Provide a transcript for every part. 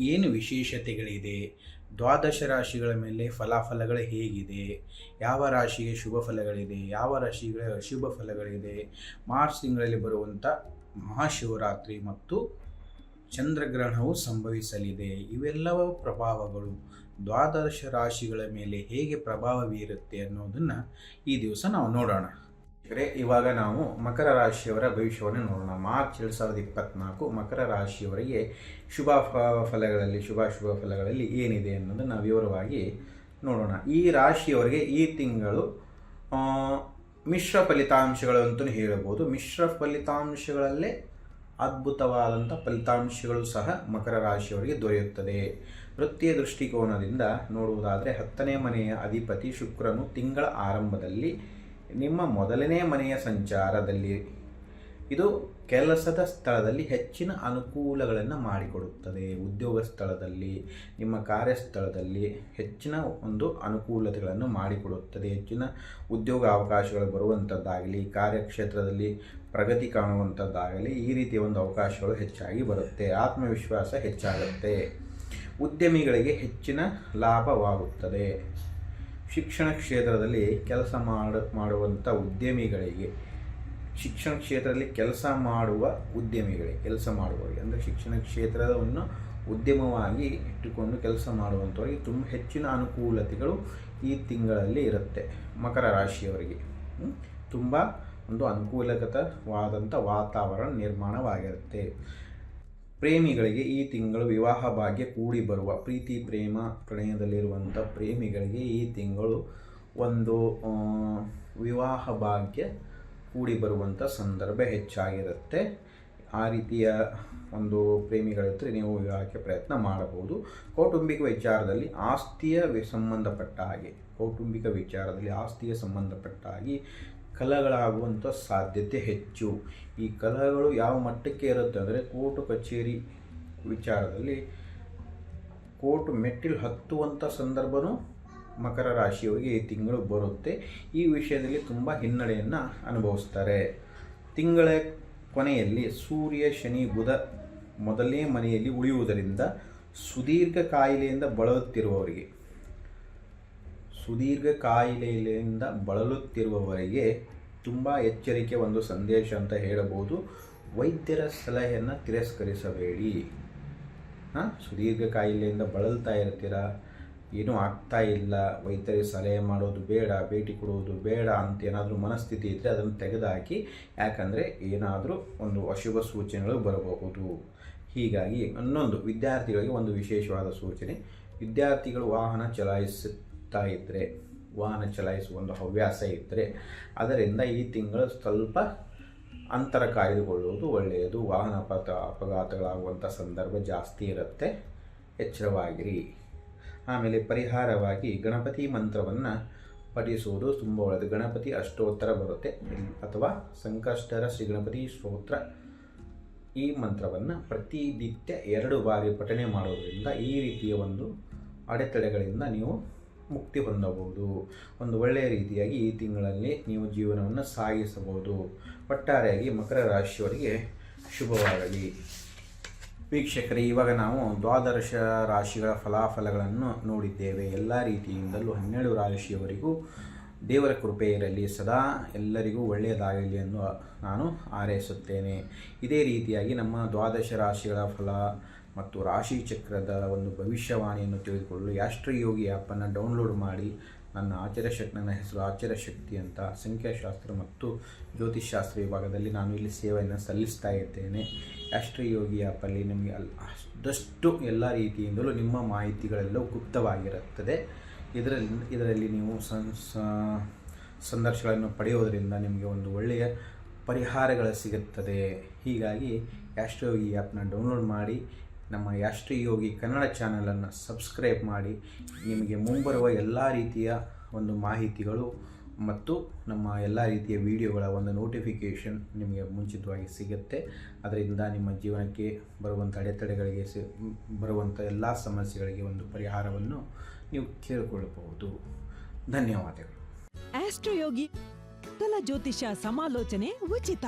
ಏನು ವಿಶೇಷತೆಗಳಿದೆ? ದ್ವಾದಶ ರಾಶಿಗಳ ಮೇಲೆ ಫಲಾಫಲಗಳು ಹೇಗಿದೆ? ಯಾವ ರಾಶಿಗೆ ಶುಭ ಫಲಗಳಿದೆ? ಯಾವ ರಾಶಿಗಳ ಅಶುಭ ಫಲಗಳಿದೆ? ಮಾರ್ಚ್ ತಿಂಗಳಲ್ಲಿ ಬರುವಂಥ ಮಹಾಶಿವರಾತ್ರಿ ಮತ್ತು ಚಂದ್ರಗ್ರಹಣವು ಸಂಭವಿಸಲಿದೆ. ಇವೆಲ್ಲವ ಪ್ರಭಾವಗಳು ದ್ವಾದಶ ರಾಶಿಗಳ ಮೇಲೆ ಹೇಗೆ ಪ್ರಭಾವ ಬೀರುತ್ತೆ ಅನ್ನೋದನ್ನು ಈ ದಿವಸ ನಾವು ನೋಡೋಣ. ಇವಾಗ ನಾವು ಮಕರ ರಾಶಿಯವರ ಭವಿಷ್ಯವನ್ನು ನೋಡೋಣ. ಮಾರ್ಚ್ ಎರಡು ಸಾವಿರದ ಇಪ್ಪತ್ತ್ನಾಲ್ಕು ಮಕರ ರಾಶಿಯವರಿಗೆ ಶುಭ ಫಲಗಳಲ್ಲಿ ಶುಭಾಶುಭ ಫಲಗಳಲ್ಲಿ ಏನಿದೆ ಅನ್ನೋದನ್ನು ವಿವರವಾಗಿ ನೋಡೋಣ. ಈ ರಾಶಿಯವರಿಗೆ ಈ ತಿಂಗಳು ಮಿಶ್ರ ಫಲಿತಾಂಶಗಳು ಅಂತಲೂ ಹೇಳಬಹುದು. ಮಿಶ್ರ ಫಲಿತಾಂಶಗಳಲ್ಲೇ ಅದ್ಭುತವಾದಂಥ ಫಲಿತಾಂಶಗಳು ಸಹ ಮಕರ ರಾಶಿಯವರಿಗೆ ದೊರೆಯುತ್ತದೆ. ವೃತ್ತಿಯ ದೃಷ್ಟಿಕೋನದಿಂದ ನೋಡುವುದಾದರೆ ಹತ್ತನೇ ಮನೆಯ ಅಧಿಪತಿ ಶುಕ್ರನು ತಿಂಗಳ ಆರಂಭದಲ್ಲಿ ನಿಮ್ಮ ಮೊದಲನೇ ಮನೆಯ ಸಂಚಾರದಲ್ಲಿ ಇದು ಕೆಲಸದ ಸ್ಥಳದಲ್ಲಿ ಹೆಚ್ಚಿನ ಅನುಕೂಲಗಳನ್ನು ಮಾಡಿಕೊಡುತ್ತದೆ. ಉದ್ಯೋಗ ಸ್ಥಳದಲ್ಲಿ, ನಿಮ್ಮ ಕಾರ್ಯಸ್ಥಳದಲ್ಲಿ ಹೆಚ್ಚಿನ ಒಂದು ಅನುಕೂಲತೆಗಳನ್ನು ಮಾಡಿಕೊಡುತ್ತದೆ. ಹೆಚ್ಚಿನ ಉದ್ಯೋಗ ಅವಕಾಶಗಳು ಬರುವಂಥದ್ದಾಗಲಿ ಕಾರ್ಯಕ್ಷೇತ್ರದಲ್ಲಿ ಪ್ರಗತಿ ಕಾಣುವಂಥದ್ದಾಗಲಿ ಈ ರೀತಿಯ ಒಂದು ಅವಕಾಶಗಳು ಹೆಚ್ಚಾಗಿ ಬರುತ್ತೆ. ಆತ್ಮವಿಶ್ವಾಸ ಹೆಚ್ಚಾಗುತ್ತೆ. ಉದ್ಯಮಿಗಳಿಗೆ ಹೆಚ್ಚಿನ ಲಾಭವಾಗುತ್ತದೆ. ಶಿಕ್ಷಣ ಕ್ಷೇತ್ರದಲ್ಲಿ ಕೆಲಸ ಮಾಡ ಮಾಡುವಂಥ ಉದ್ಯಮಿಗಳಿಗೆ, ಶಿಕ್ಷಣ ಕ್ಷೇತ್ರದಲ್ಲಿ ಕೆಲಸ ಮಾಡುವ ಉದ್ಯಮಿಗಳಿಗೆ, ಕೆಲಸ ಮಾಡುವವರಿಗೆ, ಅಂದರೆ ಶಿಕ್ಷಣ ಕ್ಷೇತ್ರವನ್ನು ಉದ್ಯಮವಾಗಿ ಇಟ್ಟುಕೊಂಡು ಕೆಲಸ ಮಾಡುವಂಥವರಿಗೆ ತುಂಬ ಹೆಚ್ಚಿನ ಅನುಕೂಲತೆಗಳು ಈ ತಿಂಗಳಲ್ಲಿ ಇರುತ್ತೆ. ಮಕರ ರಾಶಿಯವರಿಗೆ? ತುಂಬ ಒಂದು ಅನುಕೂಲಗತವಾದಂಥ ವಾತಾವರಣ ನಿರ್ಮಾಣವಾಗಿರುತ್ತೆ. ಪ್ರೇಮಿಗಳಿಗೆ ಈ ತಿಂಗಳು ವಿವಾಹ ಭಾಗ್ಯ ಕೂಡಿ ಬರುವ ಪ್ರೀತಿ ಪ್ರೇಮ ಪ್ರಣಯದಲ್ಲಿರುವಂಥ ಪ್ರೇಮಿಗಳಿಗೆ ಈ ತಿಂಗಳು ಒಂದು ವಿವಾಹ ಭಾಗ್ಯ ಕೂಡಿ ಬರುವಂಥ ಸಂದರ್ಭ ಹೆಚ್ಚಾಗಿರುತ್ತೆ. ಆ ರೀತಿಯ ಒಂದು ಪ್ರೇಮಿಗಳಿದ್ದರೆ ನೀವು ವಿವಾಹಕ್ಕೆ ಪ್ರಯತ್ನ ಮಾಡಬಹುದು. ಕೌಟುಂಬಿಕ ವಿಚಾರದಲ್ಲಿ ಆಸ್ತಿಯ ಸಂಬಂಧಪಟ್ಟ ಹಾಗೆ, ಕೌಟುಂಬಿಕ ವಿಚಾರದಲ್ಲಿ ಆಸ್ತಿಯ ಸಂಬಂಧಪಟ್ಟ ಹಾಗೆ ಕಲಹಗಳಾಗುವಂಥ ಸಾಧ್ಯತೆ ಹೆಚ್ಚು. ಈ ಕಲಹಗಳು ಯಾವ ಮಟ್ಟಕ್ಕೆ ಇರುತ್ತೆ ಅಂದರೆ ಕೋರ್ಟು ಕಚೇರಿ ವಿಚಾರದಲ್ಲಿ ಕೋರ್ಟ್ ಮೆಟ್ಟಿಲು ಹತ್ತುವಂಥ ಸಂದರ್ಭನೂ ಮಕರ ರಾಶಿಯವರಿಗೆ ಈ ತಿಂಗಳು ಬರುತ್ತೆ. ಈ ವಿಷಯದಲ್ಲಿ ತುಂಬ ಹಿನ್ನಡೆಯನ್ನು ಅನುಭವಿಸ್ತಾರೆ. ತಿಂಗಳ ಕೊನೆಯಲ್ಲಿ ಸೂರ್ಯ, ಶನಿ, ಬುಧ ಮೊದಲನೇ ಮನೆಯಲ್ಲಿ ಉಳಿಯುವುದರಿಂದ ಸುದೀರ್ಘ ಕಾಯಿಲೆಯಿಂದ ಬಳಲುತ್ತಿರುವವರಿಗೆ ಸುದೀರ್ಘ ಕಾಯಿಲೆಯಿಂದ ಬಳಲುತ್ತಿರುವವರಿಗೆ ತುಂಬ ಎಚ್ಚರಿಕೆ ಒಂದು ಸಂದೇಶ ಅಂತ ಹೇಳಬಹುದು. ವೈದ್ಯರ ಸಲಹೆಯನ್ನು ತಿರಸ್ಕರಿಸಬೇಡಿ. ಹಾಂ? ಸುದೀರ್ಘ ಕಾಯಿಲೆಯಿಂದ ಬಳಲ್ತಾ ಇರ್ತೀರಾ? ಏನೂ ಆಗ್ತಾ ಇಲ್ಲ. ವೈದ್ಯರಿಗೆ ಸಲಹೆ ಮಾಡೋದು ಬೇಡ, ಭೇಟಿ ಕೊಡುವುದು ಬೇಡ ಅಂತ ಏನಾದರೂ ಮನಸ್ಥಿತಿ ಇದ್ದರೆ ಅದನ್ನು ತೆಗೆದುಹಾಕಿ ಯಾಕಂದರೆ ಏನಾದರೂ ಒಂದು ಅಶುಭ ಸೂಚನೆಗಳು ಬರಬಹುದು. ಹೀಗಾಗಿ ಇನ್ನೊಂದು ವಿದ್ಯಾರ್ಥಿಗಳಿಗೆ ಒಂದು ವಿಶೇಷವಾದ ಸೂಚನೆ, ವಿದ್ಯಾರ್ಥಿಗಳು ವಾಹನ ಚಲಾಯಿಸುತ್ತಾ ಇದ್ದರೆ ವಾಹನ ಚಲಾಯಿಸುವ ಒಂದು ಹವ್ಯಾಸ ಇದ್ದರೆ ಅದರಿಂದ ಈ ತಿಂಗಳು ಸ್ವಲ್ಪ ಅಂತರ ಕಾಯ್ದುಕೊಳ್ಳುವುದು ಒಳ್ಳೆಯದು. ವಾಹನ ಅಪಘಾತ ಅಪಘಾತಗಳಾಗುವಂಥ ಸಂದರ್ಭ ಜಾಸ್ತಿ ಇರುತ್ತೆ. ಎಚ್ಚರವಾಗಿರಿ. ಆಮೇಲೆ ಪರಿಹಾರವಾಗಿ ಗಣಪತಿ ಮಂತ್ರವನ್ನು ಪಠಿಸುವುದು ತುಂಬ ಒಳ್ಳೆಯದು ಗಣಪತಿ ಅಷ್ಟೋತ್ತರ ಬರುತ್ತೆ. ಅಥವಾ ಸಂಕಷ್ಟರ ಶ್ರೀ ಗಣಪತಿ ಸ್ತೋತ್ರ ಈ ಮಂತ್ರವನ್ನು ಪ್ರತಿನಿತ್ಯ ಎರಡು ಬಾರಿ ಪಠನೆ ಮಾಡೋದರಿಂದ ಈ ರೀತಿಯ ಒಂದು ಅಡೆತಡೆಗಳಿಂದ ನೀವು ಮುಕ್ತಿ ಹೊಂದಬಹುದು. ಒಂದು ಒಳ್ಳೆಯ ರೀತಿಯಾಗಿ ಈ ತಿಂಗಳಲ್ಲಿ ನೀವು ಜೀವನವನ್ನು ಸಾಗಿಸಬಹುದು. ಒಟ್ಟಾರೆಯಾಗಿ ಮಕರ ರಾಶಿಯವರಿಗೆ ಶುಭವಾಗಲಿ. ವೀಕ್ಷಕರೇ, ಇವಾಗ ನಾವು ದ್ವಾದಶ ರಾಶಿಗಳ ಫಲಾಫಲಗಳನ್ನು ನೋಡಿದ್ದೇವೆ. ಎಲ್ಲ ರೀತಿಯಿಂದಲೂ ಹನ್ನೆರಡು ರಾಶಿಯವರಿಗೂ ದೇವರ ಕೃಪೆ ಇರಲಿ. ಸದಾ ಎಲ್ಲರಿಗೂ ಒಳ್ಳೆಯದಾಗಲಿ ಎಂದು ನಾನು ಹಾರೈಸುತ್ತೇನೆ. ಇದೇ ರೀತಿಯಾಗಿ ನಮ್ಮ ದ್ವಾದಶ ರಾಶಿಗಳ ಫಲ ಮತ್ತು ರಾಶಿ ಚಕ್ರದ ಒಂದು ಭವಿಷ್ಯವಾಣಿಯನ್ನು ತಿಳಿದುಕೊಳ್ಳಲು ಯಾಷ್ಟ್ರಯೋಗಿ ಆ್ಯಪನ್ನು ಡೌನ್ಲೋಡ್ ಮಾಡಿ ನನ್ನ ಆಚಾರ್ಯ ಶಕ್ತಿ ನನ್ನ ಹೆಸರು ಆಚಾರ್ಯ ಶಕ್ತಿ ಅಂತ ಸಂಖ್ಯಾಶಾಸ್ತ್ರ ಮತ್ತು ಜ್ಯೋತಿಷ್ಶಾಸ್ತ್ರ ವಿಭಾಗದಲ್ಲಿ ನಾನು ಇಲ್ಲಿ ಸೇವೆಯನ್ನು ಸಲ್ಲಿಸ್ತಾ ಇದ್ದೇನೆ. ಯೋಗಿ ಆ್ಯಪಲ್ಲಿ ನಿಮಗೆ ಅಲ್, ಅಷ್ಟಷ್ಟು ಎಲ್ಲ ರೀತಿಯಿಂದಲೂ ನಿಮ್ಮ ಮಾಹಿತಿಗಳೆಲ್ಲವೂ ಗುಪ್ತವಾಗಿರುತ್ತದೆ. ಇದರಲ್ಲಿ ಇದರಲ್ಲಿ ನೀವು ಸಂ ಸಂದರ್ಶಗಳನ್ನು ಪಡೆಯೋದರಿಂದ ನಿಮಗೆ ಒಂದು ಒಳ್ಳೆಯ ಪರಿಹಾರಗಳು ಸಿಗುತ್ತದೆ. ಹೀಗಾಗಿ ಯೋಗಿ ಆ್ಯಪ್ನ ಡೌನ್ಲೋಡ್ ಮಾಡಿ ನಮ್ಮ ಯಾಷ್ಟ್ರೀಯೋಗಿ ಕನ್ನಡ ಚಾನಲನ್ನು ಸಬ್ಸ್ಕ್ರೈಬ್ ಮಾಡಿ ನಿಮಗೆ ಮುಂಬರುವ ಎಲ್ಲ ರೀತಿಯ ಒಂದು ಮಾಹಿತಿಗಳು ಮತ್ತು ನಮ್ಮ ಎಲ್ಲ ರೀತಿಯ ವಿಡಿಯೋಗಳ ಒಂದು ನೋಟಿಫಿಕೇಷನ್ ನಿಮಗೆ ಮುಂಚಿತವಾಗಿ ಸಿಗುತ್ತೆ. ಅದರಿಂದ ನಿಮ್ಮ ಜೀವನಕ್ಕೆ ಬರುವಂಥ ಅಡೆತಡೆಗಳಿಗೆ ಸಿ, ಬರುವಂಥ ಎಲ್ಲ ಸಮಸ್ಯೆಗಳಿಗೆ ಒಂದು ಪರಿಹಾರವನ್ನು ನೀವು ಕೇಳಿಕೊಳ್ಳಬಹುದು. ಧನ್ಯವಾದಗಳು. ಆಸ್ಟ್ರೋಯೋಗಿ ಕಲ ಜ್ಯೋತಿಷ ಸಮಾಲೋಚನೆ ಉಚಿತ.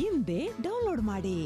ಹಿಂದೆ ಡೌನ್ಲೋಡ್ ಮಾಡಿ.